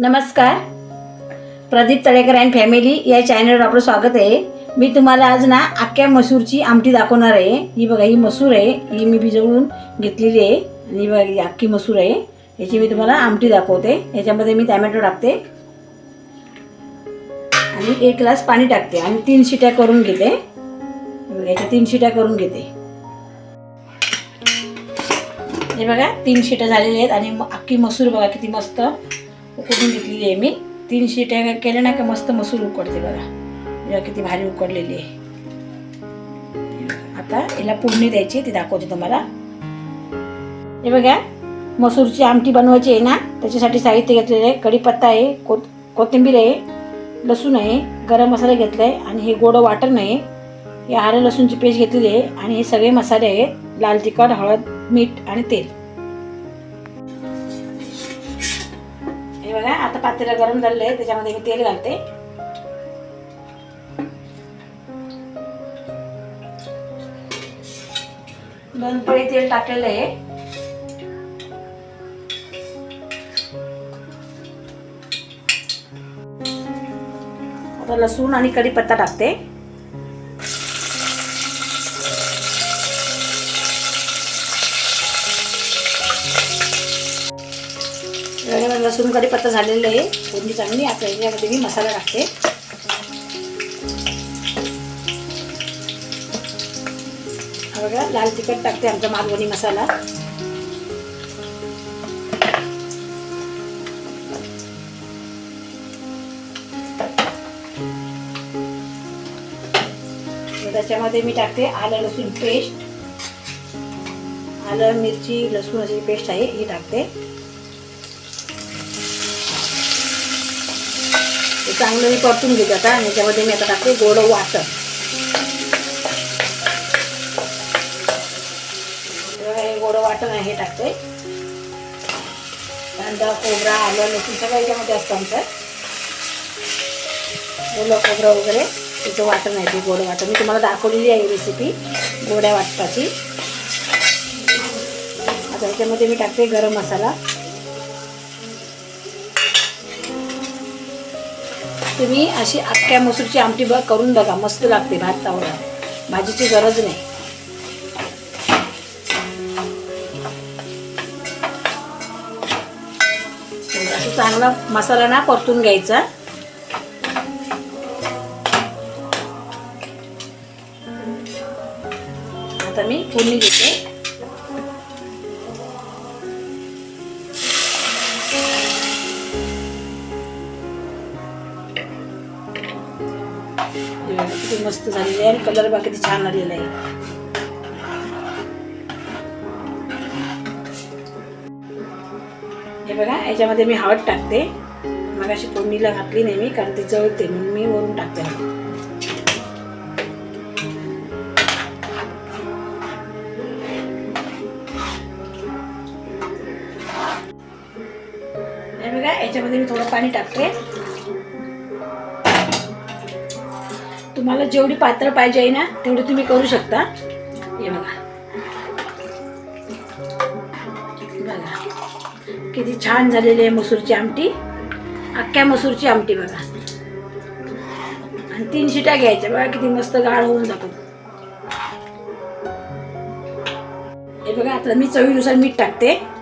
नमस्कार. Pradeep Talekar and family या चॅनलवर आपलं स्वागत आहे. मी तुम्हाला आज ना अख्ख्या मसूरची आमटी दाखवणार आहे. ही बघा ही मसूर आहे. ही मी भिजवून घेतलेली आहे. आणि बघा ही अख्खी मसूर आहे. याची मी तुम्हाला आमटी दाखवते. याच्यामध्ये मी टॅमॅटो टाकते. आणि एक ग्लास पाणी टाकते. आणि तीन शिट्या करून घेते. याच्या तीन शिट्या करून घेते. हे बघा तीन शिट्या झालेल्या आहेत. आणि अख्खी मसूर बघा किती मस्त उकडून घेतलेली आहे मी. तीन शिट्या केल्या ना का मस्त मसूर उकडते बघा. बघा किती भारी उकडलेली आहे. आता याला फोडणी द्यायची ती दाखवते तुम्हाला. हे बघा मसूरची आमटी बनवायची आहे ना त्याच्यासाठी साहित्य घेतलेलं आहे कढीपत्ता आहे कोत कोथिंबीर आहे लसूण आहे गरम मसाला घेतला आहे आणि हे गोडं वाटण आहे. हे आलं लसूणची पेस्ट घेतलेली आहे आणि हे सगळे मसाले आहेत लाल तिखट हळद मीठ आणि तेल. हे बघा आता पातेला गरम झालेलं आहे त्याच्यामध्ये मी तेल घालते. दोन पळी तेल टाकलेलं आहे. आता लसूण आणि कढीपत्ता टाकते. लसूण कढीपत्ता झालेलं आहे. फोडणी चांगली आता याच्यामध्ये मी मसाला टाकते. बघा लाल तिखट टाकते आमचा मालवणी मसाला. त्याच्यामध्ये मी टाकते आलं लसूण पेस्ट आलं मिरची लसूण अशी पेस्ट आहे ही टाकते. हे चांगलं मी परतून घेते आता आणि याच्यामध्ये मी आता टाकते गोड वाटण. हे गोड वाटण आहे हे टाकते. कांदा खोबरा आलं लसूण सगळं याच्यामध्ये असतं आमचं. ओलं खोबरं वगैरे त्याचं वाटण आहे ते गोड वाटण. मी तुम्हाला दाखवलेली आहे रेसिपी गोड्या वाटपाची आता याच्यामध्ये मी टाकते गरम मसाला. तुम्ही अशी अख्ख्या मसूरची आमटी ब करून बघा. मस्त लागते भात तावडा. भाजीची गरज नाही. चांगला मसाला ना परतून घ्यायचा. आता मी फोडणी घेते हे बघा, किती मस्त झालेली आहे आणि कलर बा किती छान आलेला आहे. हे बघा याच्यामध्ये मी हळद टाकते. मग अशी फोडणीला घातली नाही मी कारण ती जळते म्हणून मी वरून टाकते हे बघा याच्यामध्ये मी थोडं पाणी टाकते. तुम्हाला जेवढी पात्र पाहिजे आहे ना तेवढी तुम्ही करू शकता. हे बघा. बघा. किती छान झालेली आहे मसूरची आमटी. अख्ख्या मसूरची आमटी बघा. आणि तीन शिट्या घ्यायच्या. बघा किती मस्त गाळ होऊन जातो. हे बघा आता मी चवीनुसार मीठ टाकते.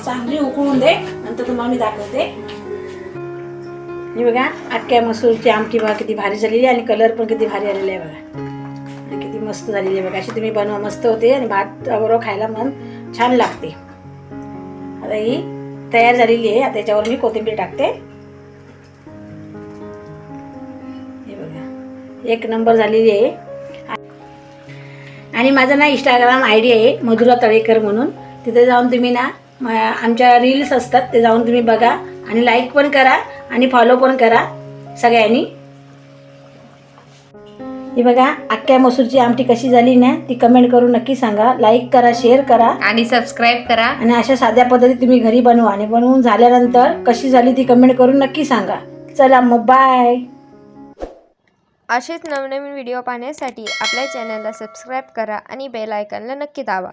चांगली उकळून दे नंतर तुम्हाला मी दाखवते हे बघा अख्ख्या मसूरची आमटी बघा किती भारी झालेली आहे आणि कलर पण किती भारी आलेला आहे बघा आणि किती मस्त झालेली आहे बघा अशी तुम्ही बनवा मस्त होते आणि भात बरोबर खायला मन छान लागते आता ही तयार झालेली आहे आता याच्यावर मी कोथिंबीर टाकते हे बघा एक नंबर झालेली आहे आणि माझं ना इंस्टाग्राम आय डी आहे मधुरा तळेकर म्हणून तिथे जाऊन तुम्ही ना आमच्या रील्स असतात ते जाऊन तुम्ही बघा आणि लाईक पण करा आणि फॉलो पण करा सगळ्यांनी. ही बघा अख्ख्या मसूरची आमटी कशी झाली ना ती कमेंट करून नक्की सांगा. लाईक करा शेअर करा. आणि सबस्क्राईब करा. आणि अशा साध्या पद्धती तुम्ही घरी बनवा आणि बनवून झाल्यानंतर कशी झाली ती कमेंट करून नक्की सांगा. चला मग बाय असेच नवनवीन व्हिडिओ पाहण्यासाठी आपल्या चॅनलला सबस्क्राईब करा आणि बेल आयकॉनला नक्की दाबा.